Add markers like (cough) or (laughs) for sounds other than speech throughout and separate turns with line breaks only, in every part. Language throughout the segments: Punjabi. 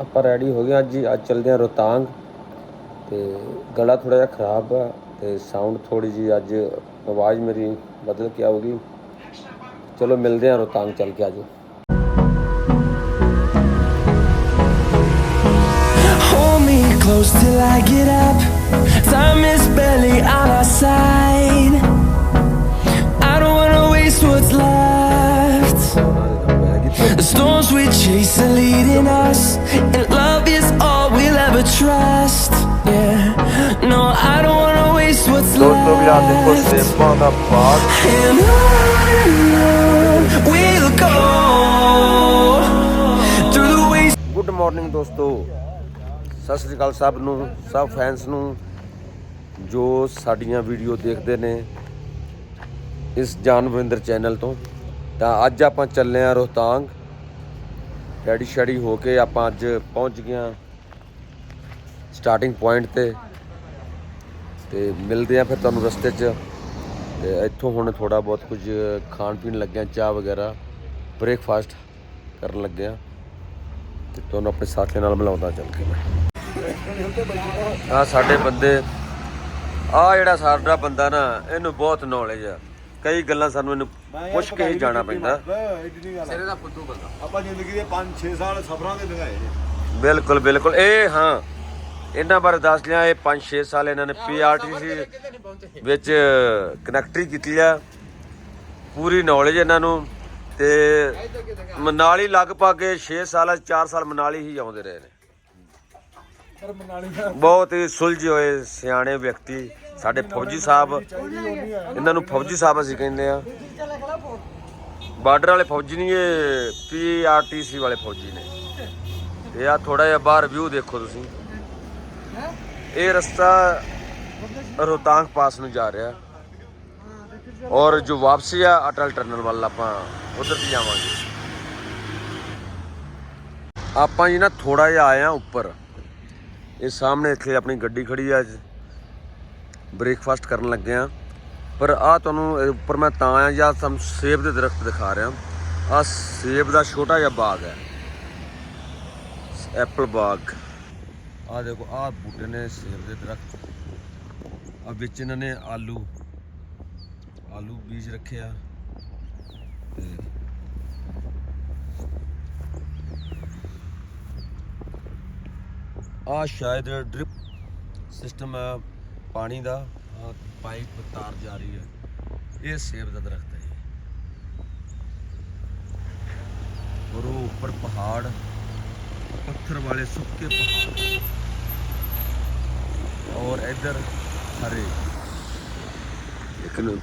ਆਪਾਂ ਰੈਡੀ ਹੋ ਗਏ ਅੱਜ ਹੀ ਅੱਜ ਚੱਲਦੇ ਹਾਂ ਰੋਹਤਾਂਗ ਤੇ ਗਲਾ ਥੋੜਾ ਜਿਹਾ ਖਰਾਬ ਆ ਤੇ ਸਾਊਂਡ ਥੋੜੀ ਜੀ ਅੱਜ ਆਵਾਜ਼ ਮੇਰੀ ਬਦਲ ਕੇ ਆਊਗੀ ਚਲੋ ਮਿਲਦੇ ਹਾਂ ਰੋਹਤਾਂਗ ਚੱਲ ਕੇ ਆਜੋ
close till I get up. Time is barely on our side. I don't wanna waste what's left. The storms we chase are leading us, and love is all we'll ever trust. Yeah, no, I don't wanna waste what's left. And on we'll go through the waste.
Good morning ਦੋਸਤੋ ਸਤਿ ਸ੍ਰੀ ਅਕਾਲ ਸਭ ਨੂੰ ਸਭ ਫੈਨਸ ਨੂੰ ਜੋ ਸਾਡੀਆਂ ਵੀਡੀਓ ਦੇਖਦੇ ਨੇ ਇਸ ਜਾਨਵਿੰਦਰ ਚੈਨਲ ਤੋਂ ਤਾਂ ਅੱਜ ਆਪਾਂ ਚੱਲੇ ਆ ਰੋਹਤਾਂਗ ਰੈਡੀ ਸ਼ੈਡੀ ਹੋ ਕੇ ਆਪਾਂ ਅੱਜ ਪਹੁੰਚ ਗਏ ਆ ਸਟਾਰਟਿੰਗ ਪੁਆਇੰਟ ਤੇ। ਤੇ ਮਿਲਦੇ ਆ ਫਿਰ ਤੁਹਾਨੂੰ ਰਸਤੇ 'ਚ। ਤੇ ਇੱਥੋਂ ਹੁਣ ਥੋੜਾ ਬਹੁਤ ਕੁਝ ਖਾਣ ਪੀਣ ਲੱਗਿਆ, ਚਾਹ ਵਗੈਰਾ ਬ੍ਰੇਕਫਾਸਟ ਕਰਨ ਲੱਗਿਆ ਆ ਤੇ ਤੁਹਾਨੂੰ ਆਪਣੇ ਸਾਥੀਆਂ ਨਾਲ ਮਿਲਾਉਂਦਾ ਚੱਲ ਕੇ ਮੈਂ। ਆ ਸਾਡੇ ਬੰਦੇ ਆ ਜਿਹੜਾ ਸਾਡਾ ਬੰਦਾ ਨਾ, ਇਹਨੂੰ ਬਹੁਤ ਨੌਲੇਜ ਆ। ਕਈ ਗੱਲਾਂ ਸਾਨੂੰ ਇਹਨੂੰ ਪੁੱਛ ਕੇ ਹੀ ਜਾਣਾ ਪੈਂਦਾ।
ਸਿਰੇ ਦਾ ਫੁੱਦੂ ਬੰਦਾ। ਆਪਾਂ ਜ਼ਿੰਦਗੀ ਦੇ 5-6 ਸਾਲ ਸਫਰਾਂ ਦੇ ਲੰਘਾਏ ਨੇ।
ਬਿਲਕੁਲ ਬਿਲਕੁਲ। ਇਹ ਹਾਂ ਇਹਨਾਂ ਬਾਰੇ ਦੱਸ ਲਿਆ ਇਹ 5-6 ਸਾਲ ਇਹਨਾਂ ਨੇ ਪੀਆਰਟੀਸੀ ਵਿੱਚ ਕਨੈਕਟਰੀ ਕੀਤੀ ਆ। ਪੂਰੀ ਨੌਲੇਜ ਇਹਨਾਂ ਨੂੰ ਤੇ ਮਨਾਲੀ ਲਗਭਗ 6 ਸਾਲ 4 ਸਾਲ ਮਨਾਲੀ ਹੀ ਆਉਂਦੇ ਰਹੇ ਨੇ। ਬਹੁਤ ਹੀ ਸੁਲਝੇ ਹੋਏ ਸਿਆਣੇ ਵਿਅਕਤੀ। ਸਾਡੇ ਫੌਜੀ ਸਾਹਿਬ, ਇਹਨਾਂ ਨੂੰ ਫੌਜੀ ਸਾਹਿਬ ਅਸੀਂ ਕਹਿੰਦੇ ਆ ਬਾਰਡਰ ਵਾਲੇ ਫੌਜੀ ਨਹੀਂ, ਇਹ ਪੀਆਰਟੀਸੀ ਵਾਲੇ ਫੌਜੀ ਨੇ। ਤੇ ਆ ਥੋੜਾ ਜਿਹਾ ਬਾਹਰ ਵਿਊ ਦੇਖੋ ਤੁਸੀਂ। ਇਹ ਰਸਤਾ ਰੋਹਤਾਂਗ ਪਾਸ ਨੂੰ ਜਾ ਰਿਹਾ। ਔਰ ਜੋ ਵਾਪਸੀ ਆ, ਅਟਲ ਟਰਨਲ ਵੱਲ ਆਪਾਂ ਉਧਰ ਦੀ ਜਾਵਾਂਗੇ। ਆਪਾਂ ਜੀ ਨਾ ਥੋੜਾ ਜਿਹਾ ਆਏ ਆ ਉੱਪਰ। ਇਹ ਸਾਹਮਣੇ ਇੱਥੇ ਆਪਣੀ ਗੱਡੀ ਖੜੀ ਆ ਅੱਜ। ਬ੍ਰੇਕਫਾਸਟ ਕਰਨ ਲੱਗੇ ਆ। ਪਰ ਆ ਤੁਹਾਨੂੰ ਉੱਪਰ ਮੈਂ ਤਾਂ ਆਇਆ ਜਾਂ ਤੁਹਾਨੂੰ ਸੇਬ ਦੇ ਦਰਖਤ ਦਿਖਾ ਰਿਹਾ। ਆ ਸੇਬ ਦਾ ਛੋਟਾ ਜਿਹਾ ਬਾਗ ਹੈ। ਐਪਲ ਬਾਗ। ਆ ਦੇਖੋ ਆ ਬੂਟੇ ਨੇ ਸੇਬ ਦੇ ਦਰਖਤ। ਆ ਵਿੱਚ ਇਹਨਾਂ ਨੇ ਆਲੂ ਆਲੂ ਬੀਜ ਰੱਖਿਆ ਤੇ ਆ ਸ਼ਾਇਦ ਡ੍ਰਿਪ ਸਿਸਟਮ ਹੈ ਪਾਣੀ ਦਾ ਪਾਈਪ ਤਾਰ ਜਾ ਰਹੀ ਹੈ। ਇਹ ਸੇਬ ਦਾ ਦਰਖਤ ਹੈ ਔਰ ਉਹ ਉੱਪਰ ਪਹਾੜ, ਪੱਥਰ ਵਾਲੇ ਸੁੱਕੇ ਪਹਾੜ। ਔਰ ਇੱਧਰ ਹਰੇ। ਲੇਕਿਨ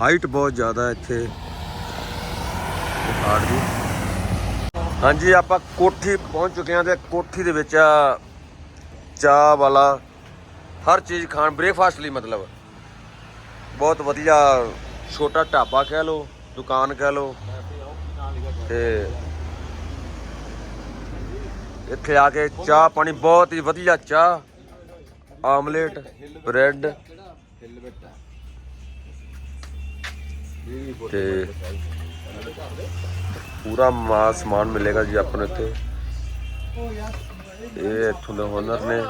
ਹਾਈਟ ਬਹੁਤ ਜ਼ਿਆਦਾ ਇੱਥੇ। ਪਹਾੜ ਦੀ। ਹਾਂਜੀ, ਆਪਾਂ ਕੋਠੀ ਪਹੁੰਚ ਚੁੱਕੇ ਹਾਂ ਤੇ ਕੋਠੀ ਦੇ ਵਿੱਚ ਆ ਚਾਹ ਵਾਲਾ ਹਰ ਚੀਜ਼ ਖਾਣ ਬ੍ਰੇਕਫਾਸਟ ਲਈ ਮਤਲਬ। ਬਹੁਤ ਵਧੀਆ ਛੋਟਾ ਢਾਬਾ ਕਹਿ ਲਓ, ਦੁਕਾਨ ਕਹਿ ਲਓ। ਤੇ ਇੱਥੇ ਆ ਕੇ ਚਾਹ ਪਾਣੀ ਬਹੁਤ ਹੀ ਵਧੀਆ, ਚਾਹ, ਆਮਲੇਟ, ਬ੍ਰੈਡ। ਤੇ ਪੂਰਾ ਮਾ ਸਮਾਨ ਮਿਲੇਗਾ ਜੀ ਆਪਾਂ ਨੂੰ ਇੱਥੇ ਇਹ ਇੱਥੋਂ ਦੇ ਹੁਨਰ ਨੇ।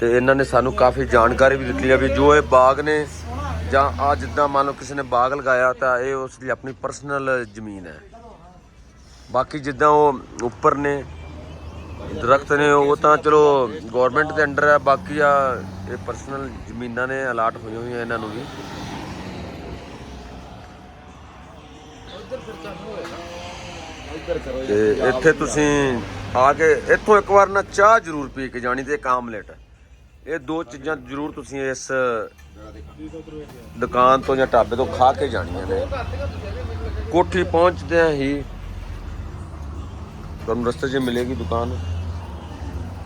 ਤੇ ਇਹਨਾਂ ਨੇ ਸਾਨੂੰ ਕਾਫੀ ਜਾਣਕਾਰੀ ਵੀ ਦਿੱਤੀ ਹੈ ਵੀ ਜੋ ਇਹ ਬਾਗ ਨੇ ਜਾਂ ਆ ਜਿੱਦਾਂ ਮੰਨ ਲਓ ਕਿਸੇ ਨੇ ਬਾਗ ਲਗਾਇਆ ਤਾਂ ਇਹ ਉਸ ਦੀ ਆਪਣੀ ਪਰਸਨਲ ਜ਼ਮੀਨ ਹੈ। ਬਾਕੀ ਜਿੱਦਾਂ ਉਹ ਉੱਪਰ ਨੇ, ਦਰਖਤ ਨੇ, ਉਹ ਤਾਂ ਚਲੋ ਗਵਰਨਮੈਂਟ ਦੇ ਅੰਡਰ ਹੈ, ਬਾਕੀ ਆ ਇਹ ਪਰਸਨਲ ਜ਼ਮੀਨਾਂ ਨੇ ਅਲਾਟ ਹੋਈਆਂ ਹੋਈਆਂ ਇਹਨਾਂ ਨੂੰ ਵੀ। ਤੇ ਇੱਥੇ ਤੁਸੀਂ ਆ ਕੇ, ਇੱਥੋਂ ਇੱਕ ਵਾਰ ਨਾ ਚਾਹ ਜ਼ਰੂਰ ਪੀ ਕੇ ਜਾਣੀ ਤੇ ਇੱਕ ਆਮਲੇਟ। ਇਹ ਦੋ ਚੀਜ਼ਾਂ ਜ਼ਰੂਰ ਤੁਸੀਂ ਇਸ ਦੁਕਾਨ ਤੋਂ ਜਾਂ ਢਾਬੇ ਤੋਂ ਖਾ ਕੇ ਜਾਣੀਆਂ ਨੇ। ਕੋਠੀ ਪਹੁੰਚਦਿਆਂ ਹੀ ਤੁਹਾਨੂੰ ਰਸਤੇ 'ਚ ਮਿਲੇਗੀ ਦੁਕਾਨ।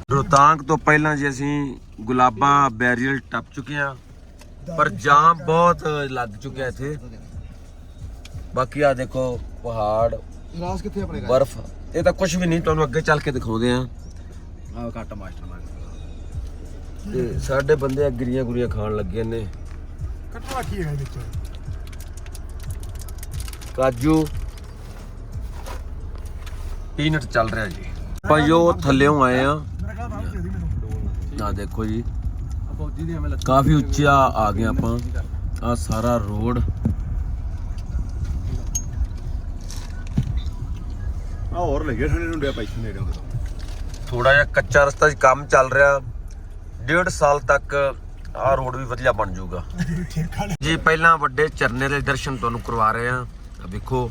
ਰੋਹਤਾਂਗ ਤੋਂ ਪਹਿਲਾਂ ਜੀ ਅਸੀਂ ਗੁਲਾਬਾ ਬੈਰੀਅਰ ਟੱਪ ਚੁੱਕੇ ਹਾਂ ਪਰ ਜਾਮ ਬਹੁਤ ਲੱਗ ਚੁੱਕਿਆ ਇੱਥੇ। ਬਾਕੀ ਆ ਦੇਖੋ ਪਹਾੜ
ਰਾਸ ਕਿੱਥੇ ਆਪਣੇ
ਬਰਫ਼ ਇਹ ਤਾਂ ਕੁਝ ਵੀ ਨਹੀਂ ਤੁਹਾਨੂੰ ਅੱਗੇ ਚੱਲ ਕੇ ਦਿਖਾਉਂਦੇ ਆ
ਆ ਕੱਟ ਮਾਸਟਰ ਮਾਰ
ਤੇ ਸਾਡੇ ਬੰਦੇ ਅਗਰੀਆਂ ਗੁਰੀਆਂ ਖਾਣ ਲੱਗੇ ਨੇ।
ਕੱਟਵਾ ਕੀ ਹੈ ਵਿੱਚ?
ਕਾਜੂ। ਪੀਨਟ ਚੱਲ ਰਿਹਾ ਜੀ। ਆਪਾਂ ਜੋ ਥੱਲੇੋਂ ਆਏ ਆ। ਆ ਦੇਖੋ ਜੀ। ਕਾਫੀ ਉੱਚਾ ਆ ਗਏ ਆਪਾਂ। ਆ ਸਾਰਾ ਰੋਡ।
ਆ ਹੋਰ ਲੱਗੇ ਠੰਡੇ ਠੰਡੇ ਪੈਸੇ ਨੇੜੇ
ਥੋੜਾ ਜਿਹਾ ਕੱਚਾ ਰਸਤਾ ਜੀ ਕੰਮ ਚੱਲ ਰਿਹਾ। ਡੇਢ ਸਾਲ ਤੱਕ ਆਹ ਰੋਡ ਵੀ ਵਧੀਆ ਬਣ ਜਾਊਗਾ। (laughs) ਜੀ ਪਹਿਲਾਂ ਵੱਡੇ ਝਰਨੇ ਦੇ ਦਰਸ਼ਨ ਤੁਹਾਨੂੰ ਕਰਵਾ ਰਹੇ ਆ ਵੇਖੋ।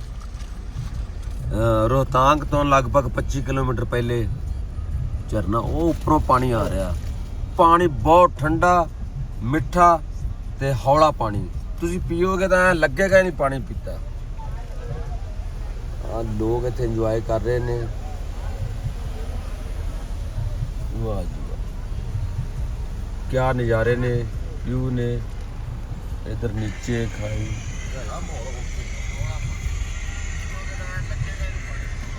ਅਹ ਰੋਹਤਾਂਗ ਤੋਂ ਲਗਭਗ 25 ਕਿਲੋਮੀਟਰ ਪਹਿਲੇ ਝਰਨਾ ਉਹ ਉੱਪਰੋਂ ਪਾਣੀ ਆ ਰਿਹਾ। ਪਾਣੀ ਬਹੁਤ ਠੰਡਾ ਮਿੱਠਾ ਤੇ ਹੌਲਾ ਪਾਣੀ। ਤੁਸੀਂ ਪੀਓਗੇ ਤਾਂ ਐਂ ਲੱਗੇਗਾ ਹੀ ਨਹੀਂ ਪਾਣੀ ਪੀਤਾ। ਆ ਲੋਕ ਇੱਥੇ ਇੰਜੋਏ ਕਰ ਰਹੇ ਨੇ। ਵਾਹ ਜੀ ਵਾਹ ਕਿਆ ਨਜ਼ਾਰੇ ਨੇ, ਵਿਊ ਨੇ, ਇਧਰ ਨੀਚੇ ਖਾਈ।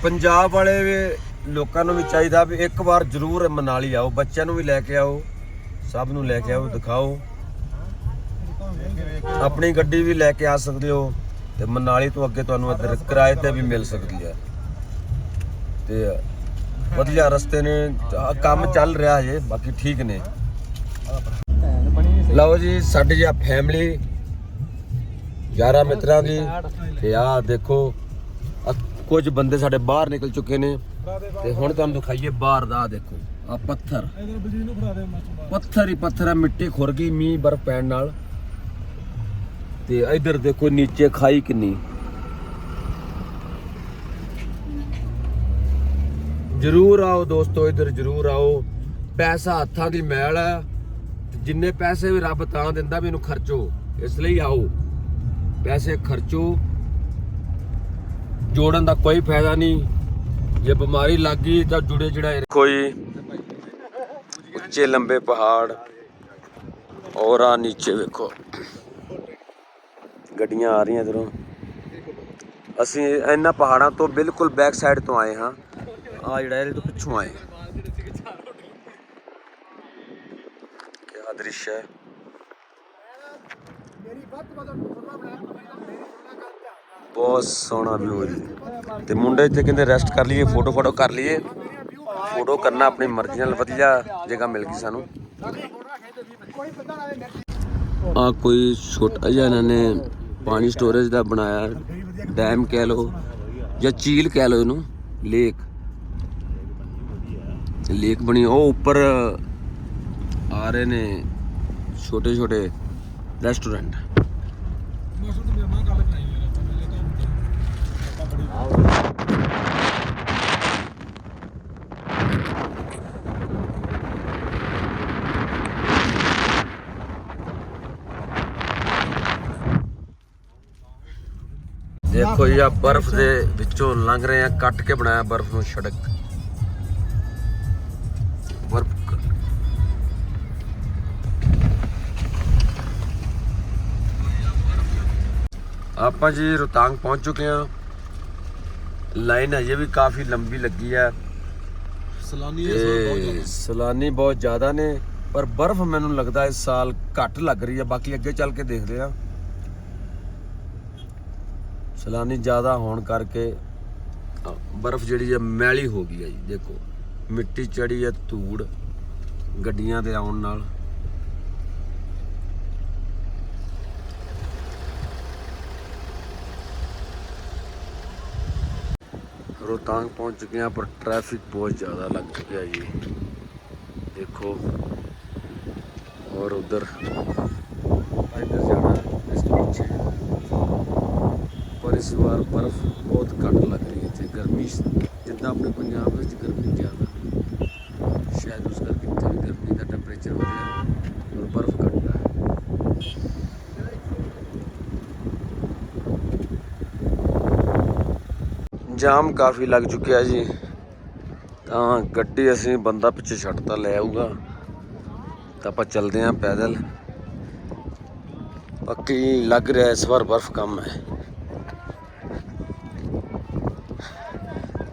ਪੰਜਾਬ ਵਾਲੇ ਲੋਕਾਂ ਨੂੰ ਵੀ ਚਾਹੀਦਾ ਵੀ ਇੱਕ ਵਾਰ ਜ਼ਰੂਰ ਮਨਾਲੀ ਆਓ, ਬੱਚਿਆਂ ਨੂੰ ਵੀ ਲੈ ਕੇ ਆਓ, ਸਭ ਨੂੰ ਲੈ ਕੇ ਆਓ, ਦਿਖਾਓ। ਆਪਣੀ ਗੱਡੀ ਵੀ ਲੈ ਕੇ ਆ ਸਕਦੇ ਹੋ ਤੇ ਮਨਾਲੀ ਤੋਂ ਅੱਗੇ ਤੁਹਾਨੂੰ ਇੱਧਰ ਕਿਰਾਏ ਤੇ ਵੀ ਮਿਲ ਸਕਦੀ ਹੈ। ਤੇ ਵਧੀਆ ਰਸਤੇ ਨੇ ਕੰਮ ਚੱਲ ਰਿਹਾ ਜੇ ਬਾਕੀ ਠੀਕ ਨੇ। ਲਓ ਜੀ, ਸਾਡੀ ਜੀ ਫੈਮਿਲੀ ਯਾਰਾਂ ਮਿੱਤਰਾਂ ਦੀ, ਤੇ ਆਹ ਦੇਖੋ ਆਹ ਕੁਝ ਬੰਦੇ ਸਾਡੇ ਬਾਹਰ ਨਿਕਲ ਚੁੱਕੇ ਨੇ, ਤੇ ਹੁਣ ਤੁਹਾਨੂੰ ਦਿਖਾਈਏ ਬਾਹਰ ਦਾ ਆਹ ਦੇਖੋ, ਆ ਪੱਥਰ। ਪੱਥਰ ਹੀ ਪੱਥਰ ਹੈ ਮਿੱਟੀ ਖੁਰ ਗਈ, ਮੀਂਹ ਬਰਫ਼ ਪੈਣ ਨਾਲ। ਤੇ ਇਧਰ ਦੇਖੋ, ਨੀਚੇ ਖਾਈ ਕਿੰਨੀ। ਜਰੂਰ ਆਓ ਦੋਸਤੋ, ਇੱਧਰ ਜਰੂਰ ਆਓ। ਪੈਸਾ ਹੱਥਾਂ ਦੀ ਮੈਲ ਹੈ ਜਿੰਨੇ ਪੈਸੇ ਵੀ ਰੱਬ ਤਾਂ ਦਿੰਦਾ ਵੀ ਇਹਨੂੰ ਖਰਚੋ, ਇਸ ਲਈ ਆਓ। ਪੈਸੇ ਖਰਚੋ। ਜੋੜਨ ਦਾ ਕੋਈ ਫਾਇਦਾ ਨਹੀਂ। ਜੇ ਬਿਮਾਰੀ ਲੱਗ ਗਈ ਤਾਂ ਜੁੜੇ ਜਿਹੜਾ ਕੋਈ ਉੱਚੇ ਲੰਬੇ ਪਹਾੜ ਔਰ ਆ ਨੀਚੇ ਵੇਖੋ। ਗੱਡੀਆਂ ਆ ਰਹੀਆਂ ਇਧਰੋਂ। ਅਸੀਂ ਇਹਨਾਂ ਪਹਾੜਾਂ ਤੋਂ ਬਿਲਕੁਲ ਬੈਕ ਸਾਈਡ ਤੋਂ ਆਏ ਹਾਂ। ਆ ਜਿਹੜਾ ਇਹਦੇ ਤੋਂ ਪਿੱਛੋਂ ਆਏ ਦ੍ਰਿਸ਼ ਹੈ। ਬਹੁਤ ਸੋਹਣਾ ਵਿਊ ਹੈ ਤੇ ਮੁੰਡੇ ਇੱਥੇ ਕਹਿੰਦੇ ਰੈਸਟ ਕਰ ਲਈਏ ਫੋਟੋ ਫੋਟੋ ਕਰ ਲਈਏ। ਫੋਟੋ ਕਰਨਾ ਆਪਣੀ ਮਰਜ਼ੀ ਨਾਲ ਵਧੀਆ ਜਗ੍ਹਾ ਮਿਲ ਗਈ ਸਾਨੂੰ। ਆ ਕੋਈ ਛੋਟਾ ਜਿਹਾ ਇਹਨਾਂ ਨੇ ਪਾਣੀ ਸਟੋਰੇਜ ਦਾ ਬਣਾਇਆ ਡੈਮ ਕਹਿ ਲਓ ਜਾਂ ਝੀਲ ਕਹਿ ਲਓ ਇਹਨੂੰ ਲੇਕ ਲੇਕ ਬਣੀ ਉਹ ਉੱਪਰ ਆ ਰਹੇ ਨੇ ਛੋਟੇ ਛੋਟੇ ਰੈਸਟੋਰੈਂਟ ਦੇਖੋ ਜੀ ਆ ਬਰਫ਼ ਦੇ ਵਿੱਚੋਂ ਲੰਘ ਰਹੇ ਆ ਕੱਟ ਕੇ ਬਣਾਇਆ ਬਰਫ਼ ਨੂੰ ਸੜਕ। ਆਪਾਂ ਜੀ ਰੋਹਤਾਂਗ ਪਹੁੰਚ ਚੁੱਕੇ ਆ ਲਾਈਨ ਅਜੇ ਵੀ ਕਾਫੀ ਲੰਬੀ ਲੱਗੀ ਆ
ਸਲਾਨੀ
ਤੇ ਸਲਾਨੀ ਬਹੁਤ ਜ਼ਿਆਦਾ ਨੇ ਪਰ ਬਰਫ਼ ਮੈਨੂੰ ਲੱਗਦਾ ਇਸ ਸਾਲ ਘੱਟ ਲੱਗ ਰਹੀ ਹੈ ਬਾਕੀ ਅੱਗੇ ਚੱਲ ਕੇ ਦੇਖਦੇ ਆ ਸਲਾਨੀ ਜ਼ਿਆਦਾ ਹੋਣ ਕਰਕੇ ਬਰਫ਼ ਜਿਹੜੀ ਹੈ ਮੈਲੀ ਹੋ ਗਈ ਹੈ ਜੀ ਦੇਖੋ। ਮਿੱਟੀ ਚੜੀ ਹੈ ਧੂੜ ਗੱਡੀਆਂ ਦੇ ਆਉਣ ਨਾਲ। ਰੋਹਤਾਂਗ ਪਹੁੰਚ ਚੁੱਕੇ ਹਾਂ ਪਰ ਟ੍ਰੈਫਿਕ ਬਹੁਤ ਜ਼ਿਆਦਾ ਲੱਗ ਚੁੱਕਿਆ ਜੀ ਦੇਖੋ ਔਰ ਉਧਰ ਇੱਧਰ ਜਾਣਾ ਇਸ ਤੋਂ ਪਿੱਛੇ ਪਰ ਇਸ ਵਾਰ ਬਰਫ਼ ਬਹੁਤ ਘੱਟ ਲੱਗ ਰਹੀ ਹੈ ਇੱਥੇ ਗਰਮੀ ਜਿੱਦਾਂ ਆਪਣੇ ਪੰਜਾਬ ਵਿੱਚ ਗਰਮੀ ਜ਼ਿਆਦਾ ਸ਼ਾਇਦ ਉਸ ਕਰਕੇ ਇੱਥੇ ਵੀ ਗਰਮੀ ਦਾ ਟੈਂਪਰੇਚਰ ਵਧਿਆ ਜਾਮ ਕਾਫੀ ਲੱਗ ਚੁੱਕਿਆ ਜੀ ਤਾਂ ਗੱਡੀ ਅਸੀਂ ਬੰਦਾ ਪਿੱਛੇ ਛੱਡਤਾ ਲੈ ਆਊਗਾ ਤਾਂ ਆਪਾਂ ਚੱਲਦੇ ਆਂ ਪੈਦਲ ਬਾਕੀ ਲੱਗ ਰਿਹਾ ਇਸ ਵਾਰ ਬਰਫ਼ ਕਮ ਹੈ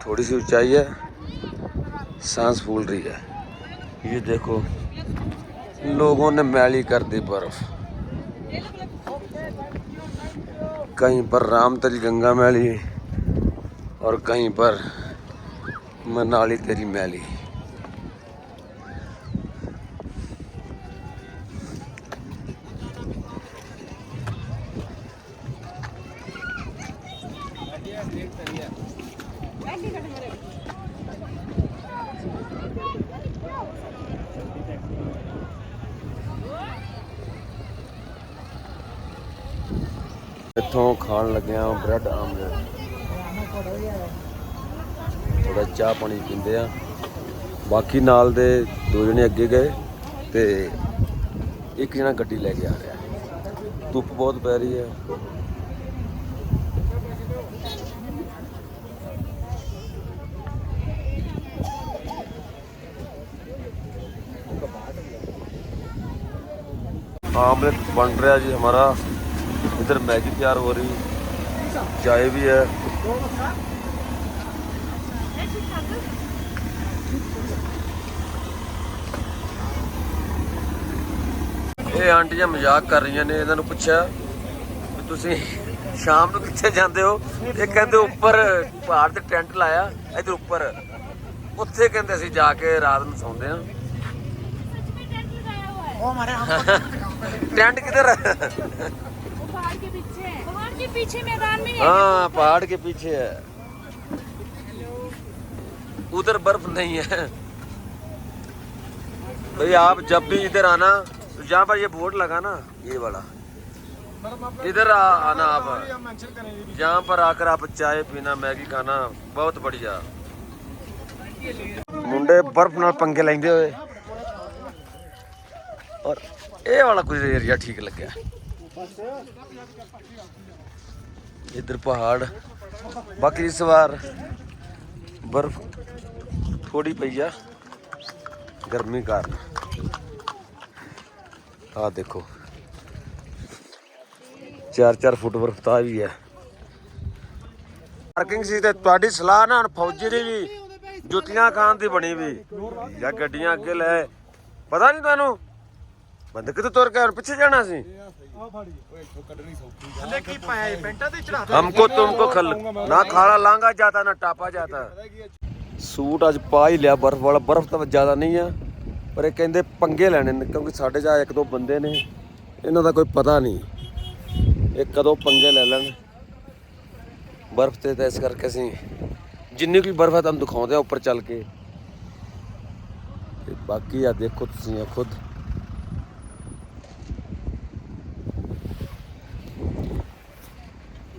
थोड़ी सी ऊंचाई है सांस फूल रही है ये देखो लोगों ने मैली कर दी बर्फ कहीं पर रामतल गंगा मैली और कहीं पर ਮਨਾਲੀ ਤੇਰੀ ਮੈਲੀ ਇੱਥੋਂ ਖਾਣ ਲੱਗਿਆ ਬ੍ਰੈਡ ਆਮਲੇਟ ਥੋੜਾ ਚਾਹ ਪਾਣੀ ਪੀਂਦੇ ਆ ਬਾਕੀ ਨਾਲ ਦੇ ਦੋ ਜਣੇ ਅੱਗੇ ਗਏ ਤੇ ਇੱਕ ਜਣਾ ਗੱਡੀ ਲੈ ਕੇ ਆ ਰਿਹਾ ਧੁੱਪ ਬਹੁਤ ਪੈ ਰਹੀ ਹੈ आमलेट बन रहा है जी हमारा इधर मैगी तैयार हो रही चाय भी है ਆਂਟੀਆਂ ਮਜ਼ਾਕ ਕਰ ਰਹੀਆਂ ਨੇ ਇਹਨਾਂ ਨੂੰ ਪੁੱਛਿਆ ਕਿ ਤੁਸੀਂ ਸ਼ਾਮ ਨੂੰ ਕਿੱਥੇ ਜਾਂਦੇ ਹੋ? ਇਹ ਕਹਿੰਦੇ ਉੱਪਰ ਪਹਾੜ ਤੇ ਟੈਂਟ ਲਾਇਆ ਇਧਰ ਉੱਪਰ। ਉੱਥੇ ਕਹਿੰਦੇ ਅਸੀਂ ਜਾ ਕੇ ਰਾਤ ਨੂੰ ਸੌਂਦੇ ਹਾਂ। ਟੈਂਟ ਕਿੱਧਰ
ਉਹ ਪਹਾੜ ਦੇ ਵਿੱਚ के पीछे मैदान में है
हाँ पहाड़ के पीछे है उधर बर्फ नहीं है भाई आप जब भी इधर आना तो जहाँ पर ये बोर्ड लगा ना ये वाला इधर आ- आना आप जहाँ पर आकर आप चाय पीना मैगी खाना बहुत बढ़िया ਮੁੰਡੇ ਬਰਫ ਨਾਲ ਪੰਗੇ ਲੈਂਦੇ ਹੋਏ ਔਰ ਇਹ ਵਾਲਾ ਕੁਝ ਏਰੀਆ ਠੀਕ ਲੱਗਿਆ ਇਧਰ ਪਹਾੜ, ਬਾਕੀ ਇਸ ਵਾਰ ਬਰਫ ਥੋੜੀ ਪਈ ਆ, ਗਰਮੀ ਕਾਰਨ। ਆ ਦੇਖੋ 4-4 ਫੁੱਟ ਬਰਫ ਤਾਂ ਵੀ ਹੈ ਪਾਰਕਿੰਗ ਸੀ ਤੇ ਤੁਹਾਡੀ ਸਲਾਹ ਨਾ ਫੌਜੀ ਦੀ ਵੀ ਜੁੱਤੀਆਂ ਖਾਣ ਦੀ ਬਣੀ ਵੀ, ਜਾਂ ਗੱਡੀਆਂ ਅੱਗੇ ਲੈ ਪਤਾ ਨਹੀਂ ਤੁਹਾਨੂੰ ਬੰਦੇ ਕਿਤੇ ਤੁਰ ਕੇ ਹੁਣ ਪਿੱਛੇ ਜਾਣਾ ਸੀ हमको तुमको खल ना खाड़ा लांगा जाता ना टापा जाता ਸੂਟ ਅੱਜ ਪਾ ਹੀ ਲਿਆ ਬਰਫ਼ ਵਾਲਾ ਬਰਫ਼ ਤਾਂ ਜ਼ਿਆਦਾ ਨਹੀਂ ਆ ਪਰ ਇਹ ਕਹਿੰਦੇ ਪੰਗੇ ਲੈਣੇ ਨੇ ਕਿਉਂਕਿ ਸਾਡੇ ਜਾ ਇੱਕ ਦੋ ਬੰਦੇ ਨੇ ਇਹਨਾਂ ਦਾ ਕੋਈ ਪਤਾ ਨਹੀਂ ਇਹ ਕਦੋਂ ਪੰਗੇ ਲੈ ਲੈਣ ਬਰਫ਼ ਤੇ ਤਾਂ ਇਸ ਕਰਕੇ ਅਸੀਂ ਜਿੰਨੀ ਕੋਈ ਬਰਫ਼ ਹੈ ਤੁਹਾਨੂੰ ਦਿਖਾਉਂਦੇ ਆ ਉੱਪਰ ਚੱਲ ਕੇ ਤੇ ਬਾਕੀ ਆ ਦੇਖੋ ਤੁਸੀਂ ਆ ਖੁਦ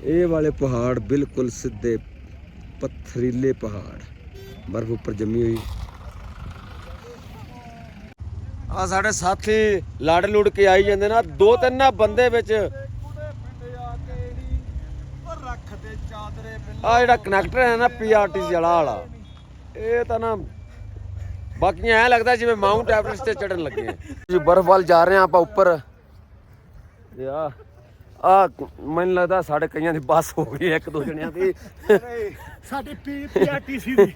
ਇਹ ਵਾਲੇ ਪਹਾੜ ਬਿਲਕੁਲ ਸਿੱਧੇ ਪੱਥਰੀਲੇ ਪਹਾੜ। ਬਰਫ਼ ਉੱਪਰ ਜੰਮੀ ਹੋਈ। ਆ ਸਾਡੇ ਸਾਥੀ ਲੜ ਲੁੜ ਕੇ ਆਈ ਜਾਂਦੇ ਨਾ। ਦੋ ਤਿੰਨ ਨਾ ਬੰਦੇ ਵਿੱਚ ਆ ਜਿਹੜਾ ਕਨੈਕਟਰ ਹੈ ਨਾ ਪੀਆਰਟੀਸੀ ਵਾਲਾ ਵਾਲਾ। ਇਹ ਤਾਂ ਨਾ ਬਾਕੀਆਂ ਐ ਲੱਗਦਾ ਜਿਵੇਂ ਮਾਊਂਟ ਐਵਰੈਸਟ ਤੇ ਚੜਨ ਲੱਗੇ। ਜੀ ਬਰਫ਼ ਵੱਲ ਜਾ ਰਹੇ ਆ, ਆਪਾਂ ਉੱਪਰ। ਤੇ ਆ ਮੈਨੂੰ ਲੱਗਦਾ ਸਾਡੇ ਕਈਆਂ ਦੀ ਬੱਸ ਹੋ ਗਈ ਇੱਕ ਦੋ ਜਣਿਆਂ ਦੀ।
ਸਾਡੇ ਪੀ ਪੀਆਰਟੀਸੀ ਦੀ।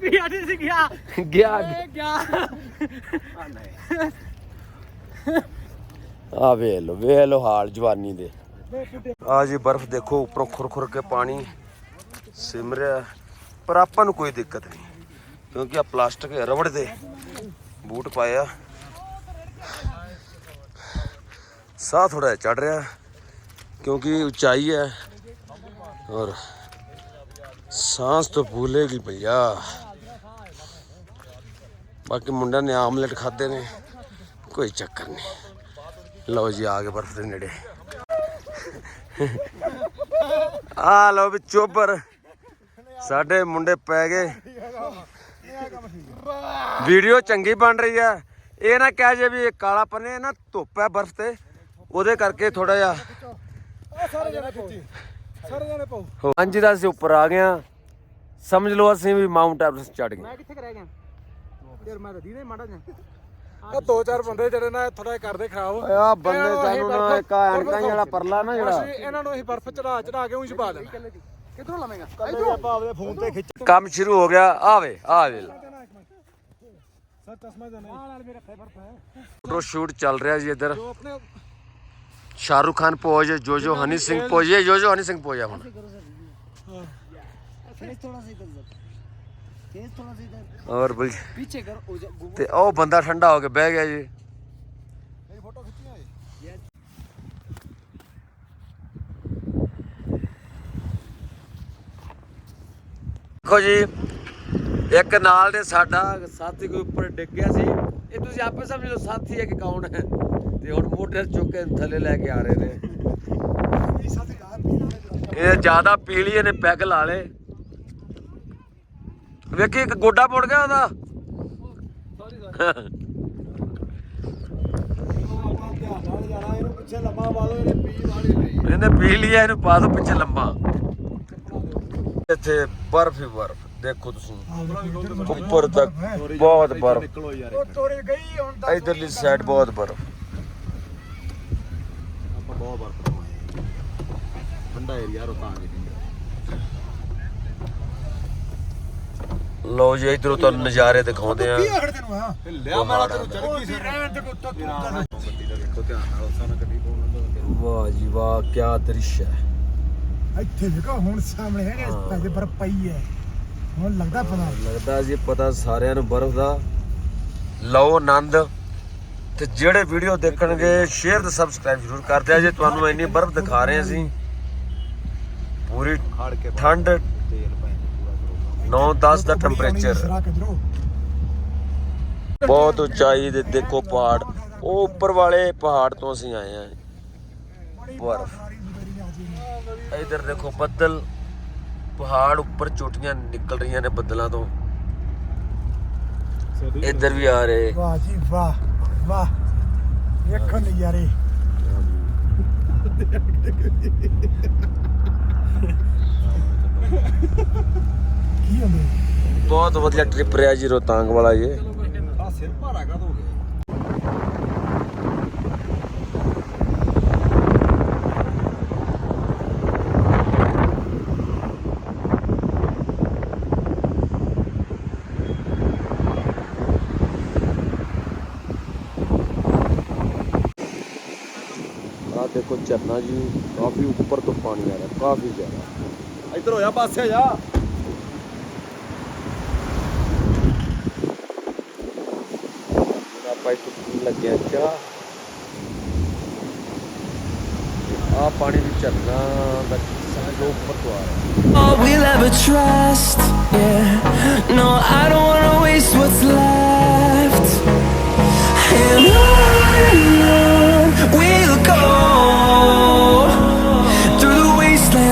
ਪੀਆਰਟੀਸੀ ਗਿਆ।
ਗਿਆ।
ਗਿਆ।
ਆ ਵੇਖ ਲੋ ਵੇਖ ਲੋ ਹਾਲ ਜਵਾਨੀ ਦੇ। ਆ ਜੀ ਬਰਫ਼ ਦੇਖੋ ਉੱਪਰੋਂ ਖੁਰ ਖੁਰ ਕੇ ਪਾਣੀ ਸਿਮ ਰਿਹਾ। ਪਰ ਆਪਾਂ ਨੂੰ ਕੋਈ ਦਿੱਕਤ ਨਹੀਂ ਕਿਉਂਕਿ ਆ ਪਲਾਸਟਿਕ ਰਬੜ ਦੇ ਬੂਟ ਪਾਏ ਆ। ਸਾਹ ਥੋੜਾ ਚੜ ਰਿਹਾ, ਕਿਉਂਕਿ ਉਚਾਈ ਹੈ ਔਰ ਸਾਹ ਤੋਂ ਭੁੱਲੇਗੀ ਭਈਆ। ਬਾਕੀ ਮੁੰਡਿਆਂ ਨੇ ਆਮਲੇਟ ਖਾਦੇ ਨੇ, ਕੋਈ ਚੱਕਰ ਨਹੀਂ। ਲਓ ਜੀ, ਆ ਗਏ ਬਰਫ ਦੇ ਨੇੜੇ। ਆ ਲਓ ਵੀ ਚੋਬਰ, ਸਾਡੇ ਮੁੰਡੇ ਪੈ ਗਏ। ਵੀਡੀਓ ਚੰਗੀ ਬਣ ਰਹੀ ਹੈ। ਇਹ ਨਾ ਕਹਿ ਜੇ ਵੀ ਇਹ ਕਾਲਾ ਪੰਨੇ ਨਾ ਧੁੱਪ ਹੈ ਬਰਫ਼ ਤੇ। ਉਹਦੇ ਕਰਕੇ ਥੋੜਾ ਜਿਹਾ
ਸਾਰੇ ਜਣੇ ਪਾਓ। ਸਾਰੇ ਜਣੇ ਪਾਓ।
ਹਾਂਜੀ ਦਾ ਅਸੀਂ ਉੱਪਰ ਆ ਗਏ ਆ ਸਮਝ ਲਓ ਅਸੀਂ ਵੀ ਮਾਊਂਟ ਐਵਰੈਸਟ ਚੜ ਗਏ।
ਮੈਂ ਕਿੱਥੇ ਰਹਿ ਗਿਆ? ਯਾਰ ਮੈਂ ਤਾਂ ਦੀਨੇ ਮਾੜਾ ਜਾ ਆ ਦੋ ਚਾਰ ਬੰਦੇ ਜਿਹੜੇ ਨਾ ਥੋੜਾ ਕਰਦੇ ਖਰਾਬ।
ਆ ਬੰਦੇ ਸਾਨੂੰ ਨਾ ਇੱਕ ਐਨਕਾਂ ਜਿਹੜਾ ਪਰਲਾ ਨਾ ਜਿਹੜਾ।
ਅਸੀਂ ਇਹਨਾਂ ਨੂੰ ਅਸੀਂ ਬਰਫ਼ ਚੜਾ ਚੜਾ ਕੇ ਉਂਝ ਪਾ ਦੇਣਾ। ਕਿੱਧਰੋਂ ਲਾਵੇਂਗਾ? ਇਧਰੋਂ। ਆਪਾਂ ਆਪਦੇ ਫੋਨ ਤੇ ਖਿੱਚ
ਕੰਮ ਸ਼ੁਰੂ ਹੋ ਗਿਆ। ਆਵੇ ਆਵੇ
ਸਰ ਚਸ਼ਮਾ ਜਾਂ ਨਹੀਂ ਨਾਲ ਮੇਰੇ ਬਰਫ਼। ਹੈ
ਫੋਟੋ ਸ਼ੂਟ ਚੱਲ ਰਿਹਾ ਜੀ ਇੱਧਰ।
ਜੋ ਆਪਣੇ
ਸ਼ਾਹਰੁਖ ਖਾਨ ਜੋ ਜੋਜੋ ਹਨੀ ਸਿੰਘ ਪਹੁੰਚੇ ਜੋਜੋ ਹਨੀ ਸਿੰਘ ਪਹੁੰਚਿਆ ਹੁਣ ਔਰ ਬਲ ਤੇ ਉਹ ਬੰਦਾ ਠੰਡਾ ਹੋ ਕੇ ਬਹਿ ਗਿਆ ਜੀ ਦੇਖੋ ਜੀ ਇੱਕ ਨਾਲ ਦੇ ਸਾਡਾ ਸਾਥੀ ਕੋਈ ਉੱਪਰ ਡਿੱਗ ਗਿਆ ਸੀ ਇਹ ਤੁਸੀਂ ਆਪੇ ਸਮਝ ਲਓ ਸਾਥੀ ਹੈ ਕਿ ਹੈ ਤੇ ਹੁਣ ਮੋਟਰ ਚੁੱਕ ਕੇ ਥੱਲੇ ਲੈ ਕੇ ਆ ਰਹੇ ਨੇ। ਇਹ ਜ਼ਿਆਦਾ ਪੀਲੀ ਨੇ ਪੈਗ ਲਾ ਲੇ ਵੇਖੀ ਇੱਕ ਗੋਡਾ ਪੁੱਟ ਗਿਆ ਉਹਦਾ।
ਇਹਨੂੰ ਪਾ
ਲਿਆ ਇਹਨੂੰ ਪਾ ਦੋ ਪਿੱਛੇ ਲੰਮਾ। ਇੱਥੇ ਬਰਫ ਹੀ ਬਰਫ ਦੇਖੋ ਤੁਸੀਂ। ਉੱਪਰ ਤੱਕ ਬਹੁਤ ਬਰਫ।
ਨਿਕਲੋ ਯਾਰ
ਉਹ ਤੋਰੇ ਗਈ ਹੁਣ ਤਾਂ
ਇਧਰਲੀ ਸਾਈਡ ਬਹੁਤ ਬਰਫ
ਆਪਾਂ ਬਹੁਤ ਬਰਫ ਰਮਾਏ ਠੰਡਾ ਏਰੀਆ
ਲਓ ਜੀ ਇਧਰੋਂ ਤੁਹਾਨੂੰ ਨਜ਼ਾਰੇ ਦਿਖਾਉਂਦੇ ਆ
ਕੀ ਆਖੜ ਤੈਨੂੰ ਹਾਂ।
ਲਿਆ ਮਾਰਾ ਤੈਨੂੰ ਚੜ
ਉਹ
ਗਈ
ਵੀ
ਸਿਰ
ਰਹਿਣ ਤੇ ਉੱਤੋਂ ਤੂੰ ਕਰ
ਗੱਡੀ ਦਾ ਦੇਖੋ ਧਿਆਨ ਨਾਲ ਉਸਾਂ ਨਾਲ ਗੱਡੀ ਕੋਲ ਲੰਘੋ
ਵਾਹ ਜੀ ਵਾਹ ਕੀ ਦ੍ਰਿਸ਼ ਹੈ।
ਇੱਥੇ ਦੇਖੋ ਹੁਣ ਸਾਹਮਣੇ ਹੈਗੇ
ਹਾਂ।
ਪੈਸੇ ਬਰਫ ਪਈ ਹੈ। ਹੁਣ ਲੱਗਦਾ ਪਤਾ।
ਲੱਗਦਾ ਜੀ ਪਤਾ ਸਾਰਿਆਂ ਨੂੰ ਬਰਫ਼ ਦਾ। ਲਓ ਆਨੰਦ। ਤੇ ਜਿਹੜੇ ਵੀਡੀਓ ਦੇਖਣਗੇ ਸ਼ੇਅਰ ਤੇ ਸਬਸਕ੍ਰਾਈਬ ਜ਼ਰੂਰ ਕਰ ਦਿਆ ਜੇ। ਤੁਹਾਨੂੰ ਇੰਨੀ ਬਰਫ਼ ਦਿਖਾ ਰਹੇ ਅਸੀਂ। ਪੂਰੀ ਠੰਡ
ਤੇਲ ਪੈਣ ਪੂਰਾ ਕਰੋ
9-10 ਦਾ ਟੈਂਪਰੇਚਰ ਬਹੁਤ ਉਚਾਈ ਦੇ ਦੇਖੋ ਪਹਾੜ। ਉਹ ਉੱਪਰ ਵਾਲੇ ਪਹਾੜ ਤੋਂ ਅਸੀਂ ਆਏ ਆ ਬਰਫ਼। ਇਧਰ ਦੇਖੋ ਬੱਦਲ। ਪਹਾੜ ਉੱਪਰ ਚੋਟੀਆਂ ਨਿਕਲ ਰਹੀਆਂ ਨੇ ਬੱਦਲਾਂ ਤੋਂ। ਇੱਧਰ ਵੀ ਆ ਰਹੇ।
ਵਾਹ ਜੀ ਵਾਹ ਵਾਹ। ਵੇਖੋ ਨਜ਼ਾਰੇ ਕੀ ਹੁੰਦੇ
ਬਹੁਤ ਵਧੀਆ ਟ੍ਰਿਪ ਰਿਹਾ ਜੀ ਰੋਤਾਂਗ ਵਾਲਾ ਇਹ।
ਆ ਸਿਰ ਭਾਰਾ ਕਾ ਹੋ ਗਿਆ
ਆ ਦੇਖੋ ਝਰਨਾ ਜੀ ਕਾਫੀ ਉੱਪਰ ਤੋਂ ਪਾਣੀ ਆ ਰਿਹਾ ਕਾਫੀ ਜ਼ਿਆਦਾ
ਇੱਧਰ ਹੋਇਆ ਪਾਸੇ ਜਾ
ਆਪਾਂ ਇੱਥੇ ਪੀਣ ਲੱਗਿਆ ਚਾਹ ਆ ਪਾਣੀ ਵੀ ਝਰਨਾ ਦਾ ਸਮਝੋ ਉੱਪਰ ਤੋਂ ਆ ਰਿਹਾ
all we'll ever trust. Yeah, no, I don't wanna waste what's left. And on and on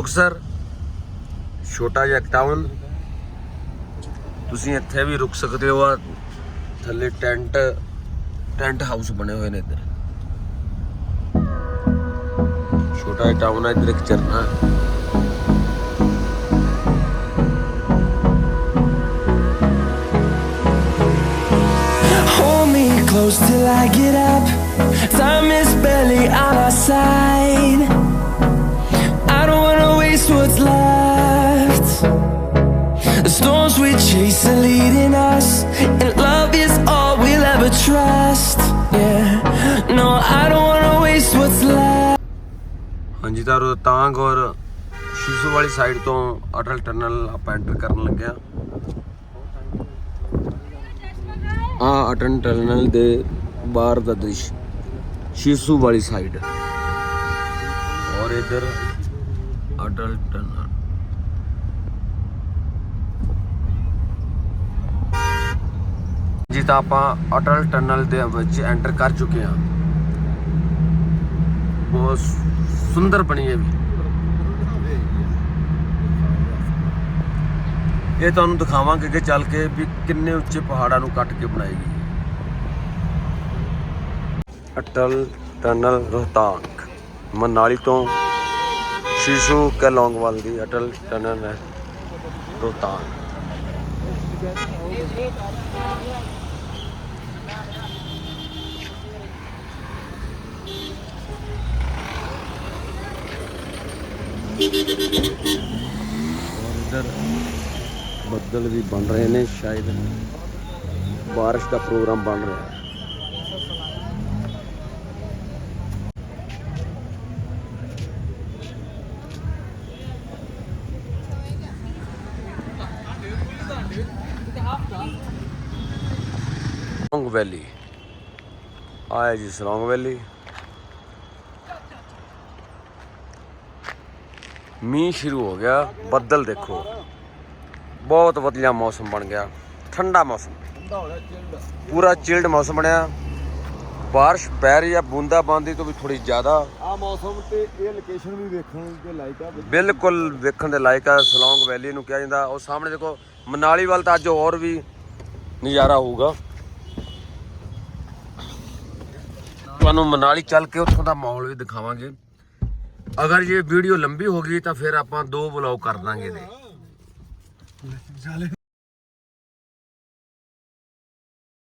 ਪਹੁੰਚ ਗਏ ਕੋਕਸਰ ਛੋਟਾ ਜਿਹਾ ਟਾਊਨ ਤੁਸੀਂ ਇੱਥੇ ਵੀ ਰੁਕ ਸਕਦੇ ਹੋ, ਆ ਥੱਲੇ ਟੈਂਟ ਟੈਂਟ ਹਾਊਸ ਬਣੇ ਹੋਏ ਨੇ ਇੱਧਰ ਛੋਟਾ ਜਿਹਾ ਟਾਊਨ ਹੈ, ਇੱਧਰ ਇੱਕ ਝਰਨਾ ਹੈ
Hold me close till I get up. Time is barely on our side. What's left. The storms we chase are leading us, and love is all we'll ever trust. Yeah, no, I don't wanna waste what's left.
ਹਾਂਜੀ ਤਾਂ ਰੋਹਤਾਂਗ ਔਰ ਸ਼ੀਸ਼ੂ ਵਾਲੀ ਸਾਈਡ ਤੋਂ ਅਟਲ ਟਨਲ ਆਪਾਂ ਐਂਟਰ ਕਰਨ ਲੱਗੇ ਆ ਆ ਅਟਲ ਟਨਲ ਦੇ ਬਾਹਰ ਦਾ ਦ੍ਰਿਸ਼ ਸ਼ੀਸ਼ੂ ਵਾਲੀ ਸਾਈਡ ਔਰ ਇਧਰ ਅਟਲ ਟਨਲ ਜੀ ਤਾਂ ਆਪਾਂ ਅਟਲ ਟਨਲ ਦੇ ਵਿੱਚ ਐਂਟਰ ਕਰ ਚੁੱਕੇ ਹਾਂ। ਬਹੁਤ ਸੁੰਦਰ ਬਣੀ ਹੈ ਵੀ। ਇਹ ਤੁਹਾਨੂੰ ਦਿਖਾਵਾਂਗੇ ਕਿ ਚੱਲ ਕੇ ਵੀ ਕਿੰਨੇ ਉੱਚੇ ਪਹਾੜਾਂ ਨੂੰ ਕੱਟ ਕੇ ਬਣਾਈ ਗਈ ਅਟਲ ਟਨਲ ਰੋਹਤਾਂਗ, ਮਨਾਲੀ ਤੋਂ ਸ਼ੀਸ਼ੂ ਕੇ ਲੌਂਗਵਾਲ ਦੀ ਅਟਲ ਟਨਲ ਹੈ ਰੋਹਤਾਂਗ ਔਰ ਇਧਰ ਬੱਦਲ ਵੀ ਬਣ ਰਹੇ ਨੇ ਸ਼ਾਇਦ ਬਾਰਿਸ਼ ਦਾ ਪ੍ਰੋਗਰਾਮ ਬਣ ਰਿਹਾ ਹੈ ਸਲੌਂਗ ਵੈਲੀ ਆਇਆ ਜੀ ਸਲੌਂਗ ਵੈਲੀ ਮੀਂਹ ਸ਼ੁਰੂ ਹੋ ਗਿਆ ਬੱਦਲ ਦੇਖੋ। ਬਹੁਤ ਵਧੀਆ ਮੌਸਮ ਬਣ ਗਿਆ ਠੰਡਾ ਮੌਸਮ। ਪੂਰਾ ਚਿਲਡ ਮੌਸਮ ਬਣਿਆ। ਬਾਰਿਸ਼ ਪੈ ਰਹੀ ਆ ਬੂੰਦਾ ਬਾਂਦੀ ਤੋਂ ਵੀ ਥੋੜੀ ਜ਼ਿਆਦਾ।
ਆ ਮੌਸਮ ਤੇ ਇਹ ਲੋਕੇਸ਼ਨ ਵੀ ਵੇਖਣ ਦੇ ਲਾਇਕ ਆ।
ਬਿਲਕੁਲ ਵੇਖਣ ਦੇ ਲਾਇਕ ਆ ਸਲੌਂਗ ਵੈਲੀ ਨੂੰ ਕਿਹਾ ਜਾਂਦਾ। ਉਹ ਸਾਹਮਣੇ ਦੇਖੋ ਮਨਾਲੀ ਵੱਲ ਤਾਂ ਅੱਜ ਹੋਰ ਵੀ ਨਜ਼ਾਰਾ ਹੋਊਗਾ। ਤੁਹਾਨੂੰ ਮਨਾਲੀ ਚੱਲ ਕੇ ਉੱਥੋਂ ਦਾ ਮਾਹੌਲ ਵੀ ਦਿਖਾਵਾਂਗੇ। ਅਗਰ ਇਹ ਵੀਡੀਓ ਲੰਬੀ ਹੋ ਗਈ ਤਾਂ ਫਿਰ ਆਪਾਂ ਦੋ ਵਲੌਗ ਕਰ ਦਾਂਗੇ ਇਹਦੇ।